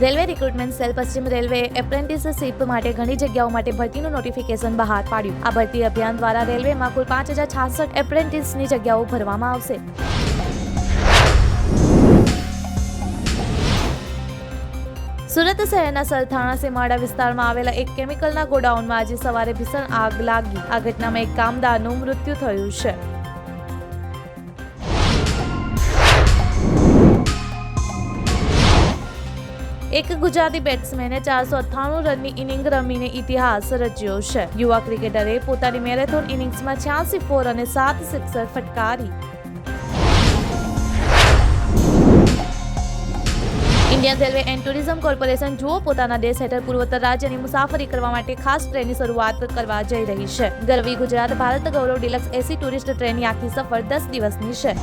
Railway recruitment cell પશ્ચિમ railway apprenticeship માટે ઘણી જગ્યાઓ માટે ભરતીનું નોટિફિકેશન બહાર પાડ્યું. આ ભરતી અભિયાન દ્વારા રેલવેમાં કુલ પાંચ હજાર છાસઠ એપ્રેન્ટિસની જગ્યાઓ ભરવામાં આવશે. સુરત શહેરના સરથાણા સીમાડા વિસ્તારમાં આવેલા એક કેમિકલના ગોડાઉનમાં આજે સવારે ભીષણ આગ લાગી. આ ઘટનામાં એક કામદારનું મૃત્યુ થયું છે. એક ગુજરાતી બેટ્સમેને ચારસો અઠ્ઠાણું રનની ઇનિંગ રમીને ઇતિહાસ રચ્યો છે. યુવા ક્રિકેટરે પોતાની મેરેથોન ઇનિંગ્સમાં છ્યાસી ફોર અને સાત સિક્સર ફટકારી. Indian railway and tourism corporation જુઓ પોતાના દેશ હેઠળ પૂર્વોત્તર રાજ્યની મુસાફરી કરવા માટે ખાસ ટ્રેનની શરૂઆત કરવા જઈ રહી છે. Garvi Gujarat Bharat Gaurav deluxe AC tourist ટ્રેનની આખી સફર દસ દિવસની છે.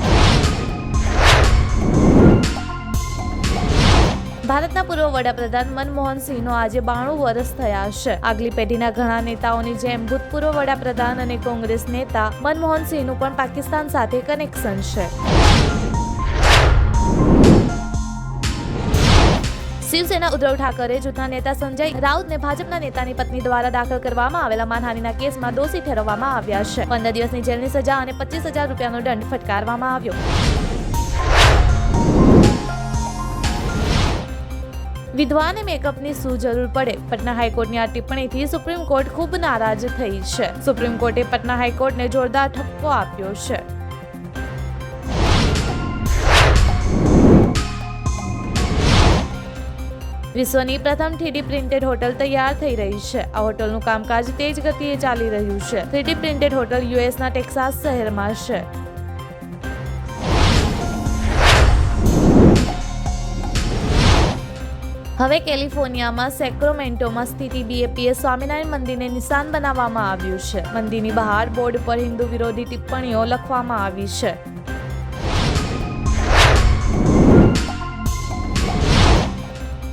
ભારતના પૂર્વ વડાપ્રધાન મનમોહન સિંહનો આજે બાણું વર્ષ થયા છે. આગલી પેઢીના ઘણા નેતાઓની જેમ ભૂતપૂર્વ વડાપ્રધાન અને કોંગ્રેસ નેતા મનમોહન સિંહનું પણ પાકિસ્તાન સાથે કનેક્શન છે. શિવસેના ઉદ્ધવ ઠાકરે જૂથના નેતા સંજય રાઉતને ભાજપના નેતાની પત્ની દ્વારા દાખલ કરવામાં આવેલા માનહાનિના કેસમાં દોષી ઠેરવવામાં આવ્યા છે. પંદર દિવસની જેલની સજા અને પચીસ હજાર રૂપિયાનો દંડ ફટકારવામાં આવ્યો. વિધવાને મેકઅપની શું જરૂર પડે? પટના હાઈકોર્ટની આ ટિપ્પણીથી સુપ્રીમ કોર્ટ ખૂબ નારાજ થઈ છે. સુપ્રીમ કોર્ટે પટના હાઈકોર્ટને જોરદાર ઠપકો આપ્યો છે. વિશ્વની પ્રથમ થ્રીડી પ્રિન્ટેડ હોટલ તૈયાર થઈ રહી છે. આ હોટલનું કામકાજ તેજ ગતિએ ચાલી રહ્યું છે. થ્રીડી પ્રિન્ટેડ હોટલ યુએસના ટેક્સાસ શહેરમાં છે. હવે કેલિફોર્નિયામાં સેક્રોમેન્ટોમાં સ્થિત બીએપીએ સ્વામિનારાયણ મંદિરને નિશાન બનાવવામાં આવ્યું છે. મંદિરની બહાર બોર્ડ પર હિન્દુ વિરોધી ટિપ્પણીઓ લખવામાં આવી છે.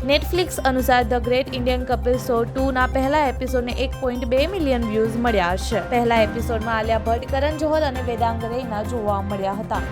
નેટફ્લિક્સ અનુસાર the great Indian Kapil show two ના પહેલા એપિસોડને એક પોઈન્ટ બે મિલિયન વ્યૂઝ મળ્યા છે. પહેલા એપિસોડમાં આલિયા ભટ્ટ, કરણ જોહર અને વેદાંગ રૈના જોવા મળ્યા હતા.